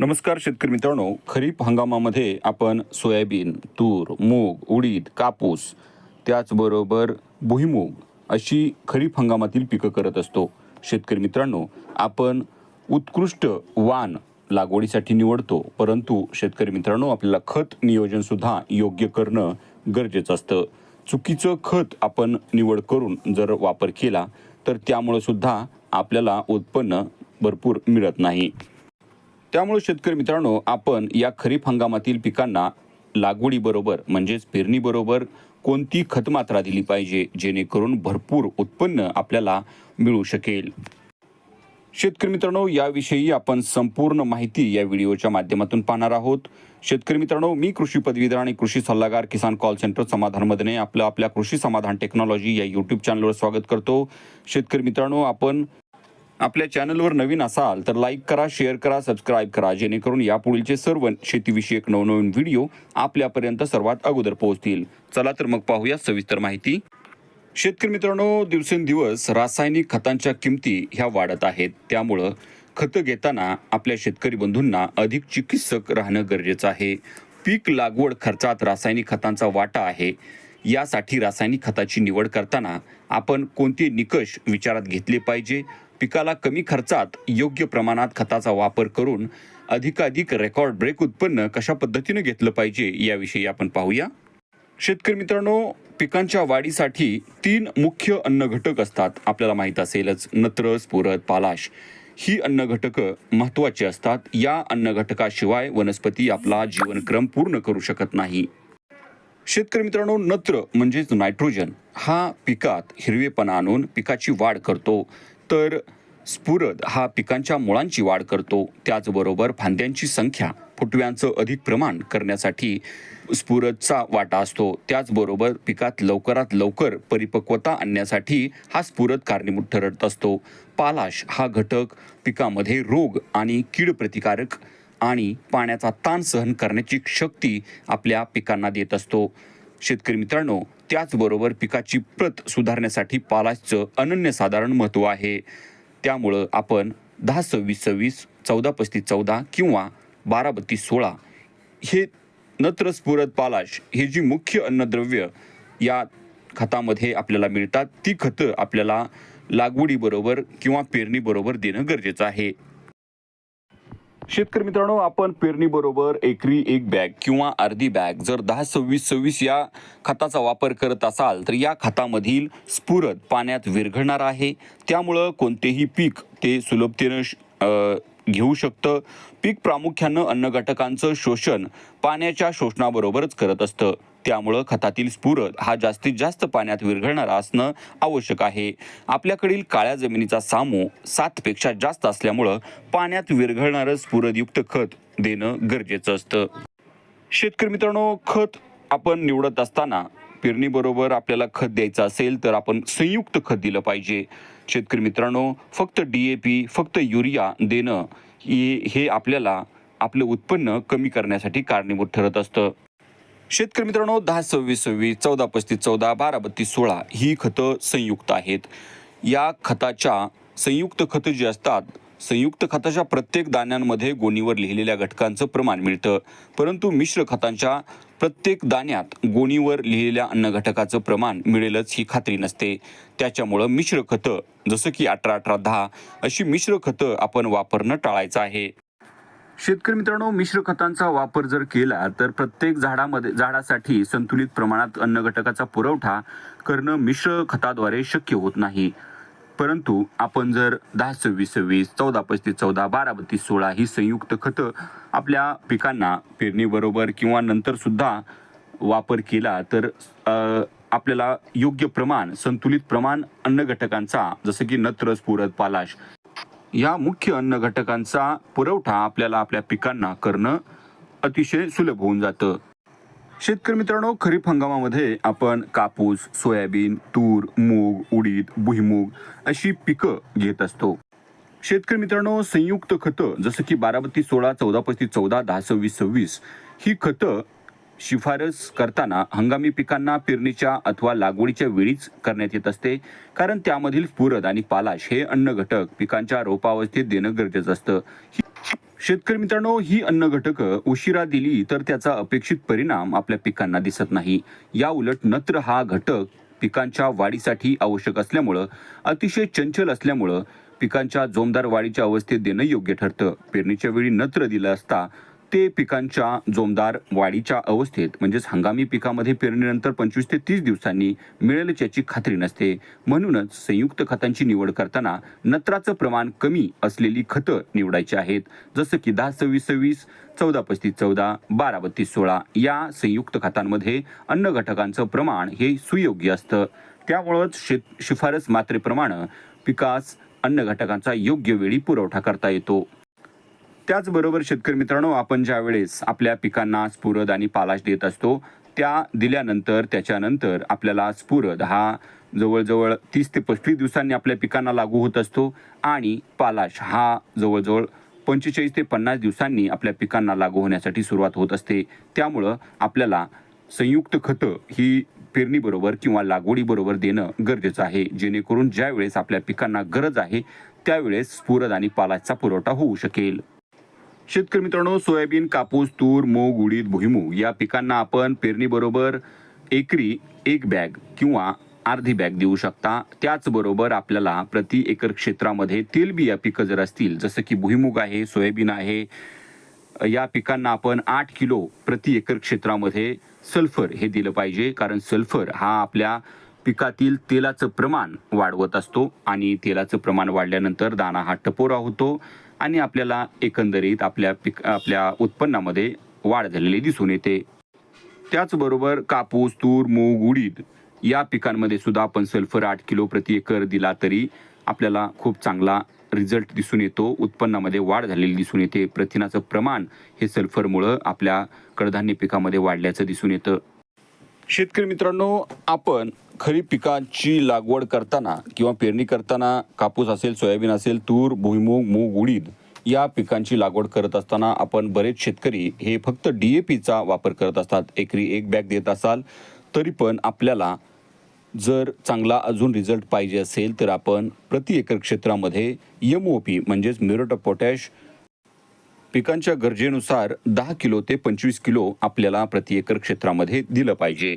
नमस्कार शेतकरी मित्रांनो. खरीप हंगामामध्ये आपण सोयाबीन तूर मूग उडीद कापूस त्याचबरोबर भुईमूग अशी खरीप हंगामातील पिकं करत असतो. शेतकरी मित्रांनो आपण उत्कृष्ट वाण लागवडीसाठी निवडतो परंतु शेतकरी मित्रांनो आपल्याला खत नियोजनसुद्धा योग्य करणं गरजेचं असतं. चुकीचं खत आपण निवड करून जर वापर केला तर त्यामुळं सुद्धा आपल्याला उत्पन्न भरपूर मिळत नाही. त्यामुळे शेतकरी मित्रांनो आपण या खरीप हंगामातील पिकांना लागवडीबरोबर म्हणजेच पेरणीबरोबर कोणती खतमात्रा दिली पाहिजे जेणेकरून भरपूर उत्पन्न आपल्याला मिळू शकेल? शेतकरी मित्रांनो याविषयी आपण संपूर्ण माहिती या व्हिडिओच्या माध्यमातून पाहणार आहोत. शेतकरी मित्रांनो मी कृषी पदवीधर आणि कृषी सल्लागार किसान कॉल सेंटर समाधान मधने आपलं आपल्या कृषी समाधान टेक्नॉलॉजी या युट्यूब चॅनलवर स्वागत करतो. शेतकरी मित्रांनो आपण आपल्या चॅनलवर नवीन असाल तर लाईक करा शेअर करा सबस्क्राईब करा जेणेकरून यापुढीलचे सर्व शेतीविषयक नवनवीन व्हिडिओ आपल्यापर्यंत सर्वात अगोदर पोहोचतील. चला तर मग पाहूया सविस्तर माहिती. शेतकरी मित्रांनो दिवसेंदिवस रासायनिक खतांच्या किमती ह्या वाढत आहेत. त्यामुळं खतं घेताना आपल्या शेतकरी बंधूंना अधिक चिकित्सक राहणं गरजेचं आहे. पीक लागवड खर्चात रासायनिक खतांचा वाटा आहे. यासाठी रासायनिक खताची निवड करताना आपण कोणते निकष विचारात घेतले पाहिजे? पिकाला कमी खर्चात योग्य प्रमाणात खताचा वापर करून अधिकाधिक रेकॉर्ड ब्रेक उत्पन्न कशा पद्धतीने घेतलं पाहिजे याविषयी आपण पाहूया. शेतकरी मित्रांनो पिकांच्या वाढीसाठी तीन मुख्य अन्न घटक असतात. आपल्याला माहीत असेलच नत्र स्फुरद पालाश. ही अन्न घटकं महत्वाची असतात. या अन्न घटकाशिवाय वनस्पती आपला जीवनक्रम पूर्ण करू शकत नाही. शेतकरी मित्रांनो नत्र म्हणजेच नायट्रोजन हा पिकात हिरवेपणा आणून पिकाची वाढ करतो. तर स्फुरद हा पिकांच्या मुळांची वाढ करतो. त्याचबरोबर फांद्यांची संख्या फुटव्यांचं अधिक प्रमाण करण्यासाठी स्फुरदचा वाटा असतो. त्याचबरोबर पिकात लवकरात लवकर परिपक्वता आणण्यासाठी हा स्फुरद कारणीभूत ठरत असतो. पालाश हा घटक पिकामध्ये रोग आणि कीड प्रतिकारक आणि पाण्याचा ताण सहन करण्याची शक्ती आपल्या पिकांना देत असतो. शेतकरी मित्रांनो त्याचबरोबर पिकाची प्रत सुधारण्यासाठी पालाशचं अनन्यसाधारण महत्त्व आहे. त्यामुळं आपण दहा सव्वीस सव्वीस चौदा पस्तीस चौदा किंवा बारा बत्तीस सोळा हे नत्र स्फुरद पालाश हे जी मुख्य अन्नद्रव्य या खतामध्ये आपल्याला मिळतात ती खतं आपल्याला लागवडीबरोबर किंवा पेरणीबरोबर देणं गरजेचं आहे. शेतकरी मित्रांनो आपण पेरणीबरोबर एकरी एक बॅग किंवा अर्धी बॅग जर दहा सव्वीस सव्वीस या खताचा वापर करत असाल तर या खतामधील स्फुरद पाण्यात विरघळणार आहे. त्यामुळं कोणतेही पीक ते सुलभतेनं श- घेऊ शकतं. पीक प्रामुख्यानं अन्न घटकांचं शोषण पाण्याच्या शोषणाबरोबरच करत असतं. त्यामुळं खतातील स्फुरद हा जास्तीत जास्त पाण्यात विरघळणारा असणं आवश्यक आहे. आपल्याकडील काळ्या जमिनीचा सामू सातपेक्षा जास्त असल्यामुळं पाण्यात विरघळणारं स्फुरदयुक्त खत देणं गरजेचं असतं. शेतकरी मित्रांनो खत आपण निवडत असताना पेरणीबरोबर आपल्याला खत द्यायचं असेल तर आपण संयुक्त खत दिलं पाहिजे. शेतकरी मित्रांनो फक्त डी ए पी फक्त युरिया देणं हे हे आपल्याला आपलं उत्पन्न कमी करण्यासाठी कारणीभूत ठरत असतं. शेतकरी मित्रांनो दहा सव्वीस सव्वीस चौदा पस्तीस चौदा बारा बत्तीस सोळा ही खतं संयुक्त आहेत. या खताच्या संयुक्त खतं जी असतात संयुक्त खताच्या प्रत्येक दाण्यांमध्ये गोणीवर लिहिलेल्या घटकांचं प्रमाण मिळतं. परंतु मिश्र खतांच्या प्रत्येक दाण्यात गोणीवर लिहिलेल्या अन्न घटकाचं प्रमाण मिळेलच ही खात्री नसते. त्याच्यामुळं मिश्र खतं जसं की अठरा अठरा दहा अशी मिश्र खतं आपण वापरणं टाळायचं आहे. शेतकरी मित्रांनो मिश्र खतांचा वापर जर केला तर प्रत्येक झाडामध्ये झाडासाठी संतुलित प्रमाणात अन्न घटकाचा पुरवठा करणं मिश्र खताद्वारे शक्य होत नाही. परंतु आपण जर दहा सव्वीस सव्वीस चौदा पस्तीस चौदा बारा बत्तीस सोळा ही संयुक्त खतं आपल्या पिकांना पेरणीबरोबर किंवा नंतर सुद्धा वापर केला तर आपल्याला योग्य प्रमाण संतुलित प्रमाण अन्न घटकांचा जसं की नत्र स्फुरद पालाश या मुख्य अन्न घटकांचा पुरवठा आपल्याला आपल्या पिकांना करणं अतिशय सुलभ होऊन जातं. शेतकरी मित्रांनो खरीप हंगामामध्ये आपण कापूस सोयाबीन तूर मूग उडीद भुईमूग अशी पिकं घेत असतो. शेतकरी मित्रांनो संयुक्त खतं जसं की बाराबत्ती सोळा चौदा पस्तीस चौदा दहा सव्वीस सव्वीस ही खतं शिफारस करताना हंगामी पिकांना पेरणीच्या अथवा लागवडीच्या वेळीच करण्यात येत असते. कारण त्यामधील पुरद आणि पालाश हे अन्न घटक पिकांच्या रोपावस्थेत देणं गरजेचं असतं. शेतकरी मित्रांनो ही अन्न घटकं उशिरा दिली तर त्याचा अपेक्षित परिणाम आपल्या पिकांना दिसत नाही. या उलट नत्र हा घटक पिकांच्या वाढीसाठी आवश्यक असल्यामुळं अतिशय चंचल असल्यामुळं पिकांच्या जोमदार वाढीच्या अवस्थेत देणं योग्य ठरतं. पेरणीच्या वेळी नत्र दिलं असता ते पिकांच्या जोमदार वाढीच्या अवस्थेत म्हणजेच हंगामी पिकामध्ये पेरणीनंतर पंचवीस ते तीस दिवसांनी मिळेलच याची खात्री नसते. म्हणूनच संयुक्त खतांची निवड करताना नत्राचं प्रमाण कमी असलेली खतं निवडायची आहेत. जसं की दहा सव्वीस सव्वीस चौदा पस्तीस चौदा बारा बत्तीस सोळा या संयुक्त खतांमध्ये अन्न घटकांचं प्रमाण हे सुयोग्य असतं. त्यामुळंच शेत शिफारस मात्रेप्रमाणे पिकास अन्न घटकांचा योग्य वेळी पुरवठा करता येतो. त्याचबरोबर शेतकरी मित्रांनो आपण ज्या वेळेस आपल्या पिकांना स्फुरद आणि पालाश देत असतो त्या दिल्यानंतर त्याच्यानंतर आपल्याला स्फुरद हा जवळजवळ तीस ते पस्तीस दिवसांनी आपल्या पिकांना लागू होत असतो आणि पालाश हा जवळजवळ पंचेचाळीस ते पन्नास दिवसांनी आपल्या पिकांना लागू होण्यासाठी सुरुवात होत असते. त्यामुळं आपल्याला संयुक्त खतं ही पेरणीबरोबर किंवा लागवडीबरोबर देणं गरजेचं आहे. जेणेकरून ज्यावेळेस आपल्या पिकांना गरज आहे त्यावेळेस स्फुरद आणि पालाशचा पुरवठा होऊ शकेल. शेतकरी मित्रांनो सोयाबीन कापूस तूर मूग उडीद भुईमूग या पिकांना आपण पेरणीबरोबर एकरी एक बॅग किंवा अर्धी बॅग देऊ शकता. त्याचबरोबर आपल्याला प्रति एकर क्षेत्रामध्ये तेलबिया पिकं जर असतील जसं की भुईमूग आहे सोयाबीन आहे या पिकांना आपण आठ किलो प्रति एकर क्षेत्रामध्ये सल्फर हे दिलं पाहिजे. कारण सल्फर हा आपल्या पिकातील तेलाचं प्रमाण वाढवत असतो आणि तेलाचं प्रमाण वाढल्यानंतर दाणा हा टपोरा होतो आणि आपल्याला एकंदरीत आपल्या पिक आपल्या उत्पन्नामध्ये वाढ झालेली दिसून येते. त्याचबरोबर कापूस तूर मूग उडीद या पिकांमध्ये सुद्धा आपण सल्फर आठ किलो प्रति एकर दिला तरी आपल्याला खूप चांगला रिझल्ट दिसून येतो. उत्पन्नामध्ये वाढ झालेली दिसून येते. प्रथिनाचं प्रमाण हे सल्फरमुळं आपल्या कडधान्य पिकामध्ये वाढल्याचं दिसून येतं. शेतकरी मित्रांनो आपण खरीप पिकांची लागवड करताना किंवा पेरणी करताना कापूस असेल सोयाबीन असेल तूर भुईमूग मूग उडीद या पिकांची लागवड करत असताना आपण बरेच शेतकरी हे फक्त डी ए पीचा वापर करत असतात. एकरी एक बॅग देत असाल तरी पण आपल्याला जर चांगला अजून रिझल्ट पाहिजे असेल तर आपण प्रति एकर क्षेत्रामध्ये यम ओ पी म्हणजेच म्युरेट ऑफ पोटॅश पिकांच्या गरजेनुसार दहा किलो ते पंचवीस किलो आपल्याला प्रति एकर क्षेत्रामध्ये दिलं पाहिजे.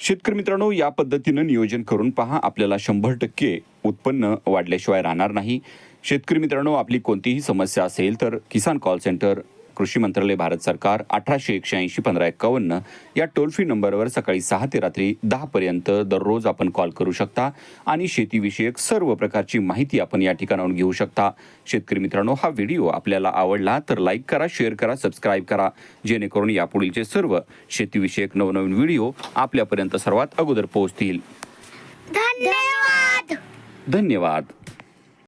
शेतकरी मित्रांनो या पद्धतीनं नियोजन करून पहा आपल्याला शंभर टक्के उत्पन्न वाढल्याशिवाय राहणार नाही. शेतकरी मित्रांनो आपली कोणतीही समस्या असेल तर किसान कॉल सेंटर कृषी मंत्रालय भारत सरकार अठराशे एकशे ऐंशी पंधरा एकावन्न या टोल फ्री नंबरवर सकाळी सहा ते रात्री दहापर्यंत दररोज आपण कॉल करू शकता आणि शेतीविषयक सर्व प्रकारची माहिती आपण या ठिकाणाहून घेऊ शकता. शेतकरी मित्रांनो हा व्हिडिओ आपल्याला आवडला तर लाईक करा शेअर करा सबस्क्राईब करा जेणेकरून यापुढीलचे सर्व शेतीविषयक नवनवीन व्हिडिओ आपल्यापर्यंत सर्वात अगोदर पोहोचतील. धन्यवाद! धन्यवाद!